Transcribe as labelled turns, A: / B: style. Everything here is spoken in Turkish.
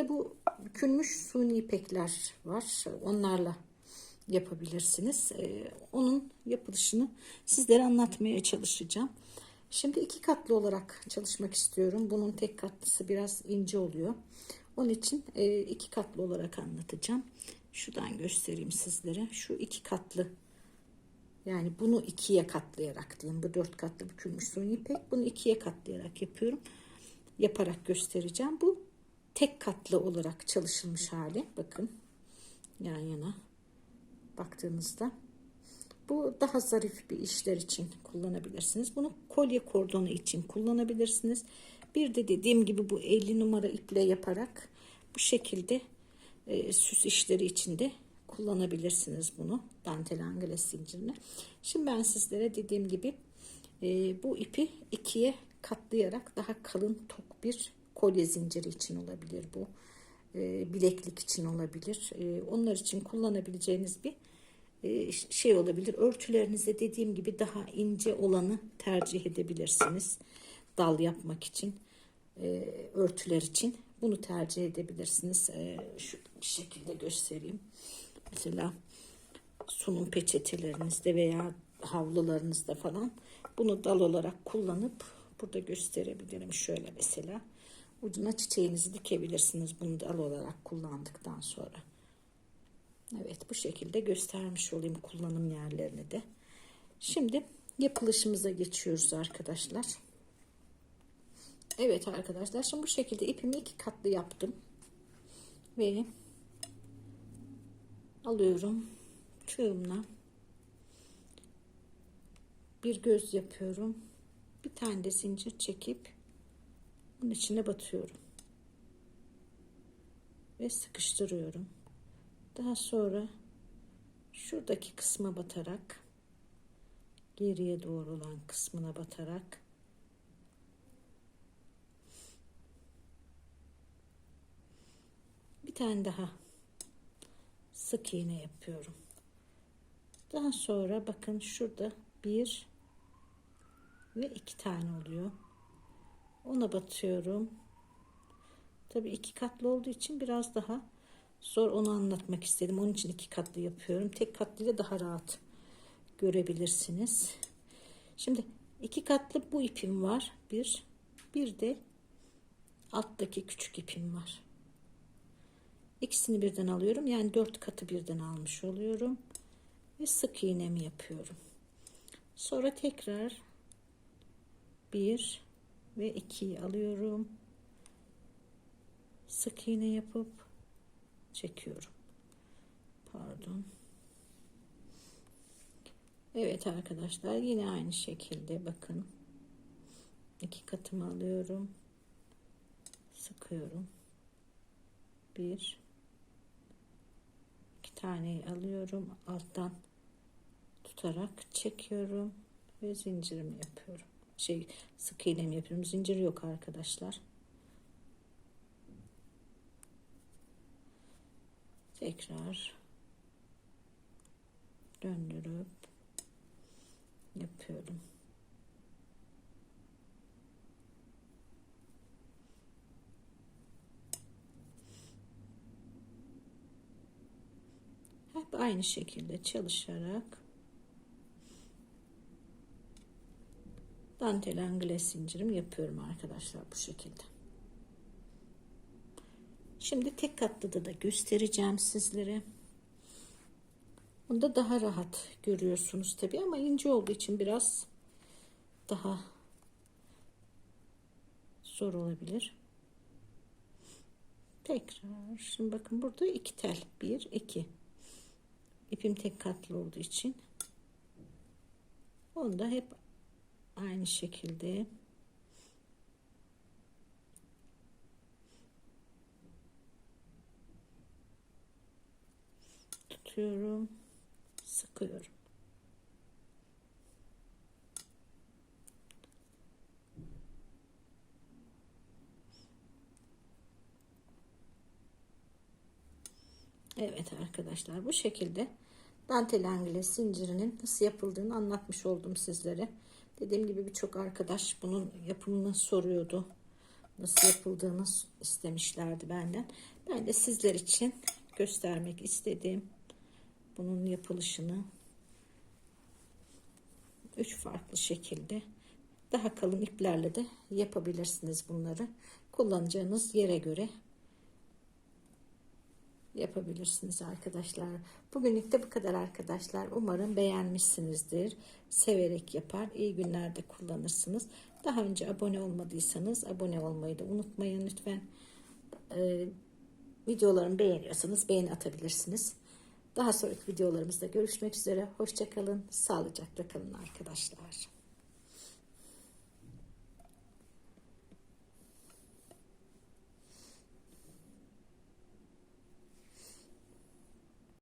A: de bu bükülmüş suni ipekler var. Onlarla yapabilirsiniz. Ee, onun yapılışını sizlere anlatmaya çalışacağım. Şimdi iki katlı olarak çalışmak istiyorum. Bunun tek katlısı biraz ince oluyor. Onun için e, iki katlı olarak anlatacağım. Şuradan göstereyim sizlere. Şu iki katlı yani bunu ikiye katlayarak diyeyim. Bu dört katlı bükülmüş suni ipek. Bunu ikiye katlayarak yapıyorum. Yaparak göstereceğim. Bu tek katlı olarak çalışılmış hali. Bakın yan yana baktığınızda. Bu daha zarif bir işler için kullanabilirsiniz. Bunu kolye kordonu için kullanabilirsiniz. Bir de dediğim gibi bu 50 numara iple yaparak bu şekilde e, süs işleri için de kullanabilirsiniz bunu. Dantel angeles zincirini. Şimdi ben sizlere dediğim gibi e, bu ipi ikiye katlayarak daha kalın tok bir kolye zinciri için olabilir bu. E, bileklik için olabilir. E, onlar için kullanabileceğiniz bir e, şey olabilir. Örtülerinizde dediğim gibi daha ince olanı tercih edebilirsiniz. Dal yapmak için, e, örtüler için bunu tercih edebilirsiniz. E, şu şekilde göstereyim. Mesela sunum peçetelerinizde veya havlularınızda falan bunu dal olarak kullanıp burada gösterebilirim. Şöyle mesela ucuna çiçeğinizi dikebilirsiniz bunu dal olarak kullandıktan sonra. Evet bu şekilde göstermiş olayım kullanım yerlerini de. Şimdi yapılışımıza geçiyoruz arkadaşlar. Evet arkadaşlar şimdi bu şekilde ipimi iki katlı yaptım. Ve alıyorum tığımla bir göz yapıyorum. Bir tane de zincir çekip bunun içine batıyorum. Ve sıkıştırıyorum. Daha sonra şuradaki kısma batarak geriye doğru olan kısmına batarak bir tane daha sık iğne yapıyorum. Daha sonra bakın şurada bir ve iki tane oluyor. Ona batıyorum. Tabii iki katlı olduğu için biraz daha zor onu anlatmak istedim. Onun için iki katlı yapıyorum. Tek katlı ile daha rahat görebilirsiniz. Şimdi iki katlı bu ipim var. Bir. Bir de alttaki küçük ipim var. İkisini birden alıyorum. Yani dört katı birden almış oluyorum. Ve sık iğnemi yapıyorum. Sonra tekrar bir ve ikiyi alıyorum. Sık iğne yapıp çekiyorum. Pardon. Evet arkadaşlar yine aynı şekilde bakın. iki katımı alıyorum. Sıkıyorum. Bir iki taneyi alıyorum. Alttan tutarak çekiyorum ve zincirimi yapıyorum. Şey sık iğnemi yapıyorum. Zincir yok arkadaşlar. tekrar döndürüp yapıyorum. Hep aynı şekilde çalışarak dantel angles zincirim yapıyorum arkadaşlar bu şekilde. Şimdi tek katlıda da göstereceğim sizlere. Bunda daha rahat görüyorsunuz tabi ama ince olduğu için biraz daha zor olabilir. Tekrar şimdi bakın burada iki tel bir iki ipim tek katlı olduğu için onu da hep aynı şekilde tutuyorum sıkıyorum Evet arkadaşlar bu şekilde dantel angles zincirinin nasıl yapıldığını anlatmış oldum sizlere. Dediğim gibi birçok arkadaş bunun yapımını soruyordu. nasıl yapıldığını istemişlerdi benden. Ben de sizler için göstermek istedim. Bunun yapılışını üç farklı şekilde daha kalın iplerle de yapabilirsiniz bunları. Kullanacağınız yere göre yapabilirsiniz arkadaşlar. Bugünlük de bu kadar arkadaşlar. Umarım beğenmişsinizdir. Severek yapar. İyi günlerde kullanırsınız. Daha önce abone olmadıysanız abone olmayı da unutmayın lütfen. Ee, videolarımı beğeniyorsanız beğeni atabilirsiniz. Daha sonraki videolarımızda görüşmek üzere. Hoşçakalın. Sağlıcakla kalın arkadaşlar.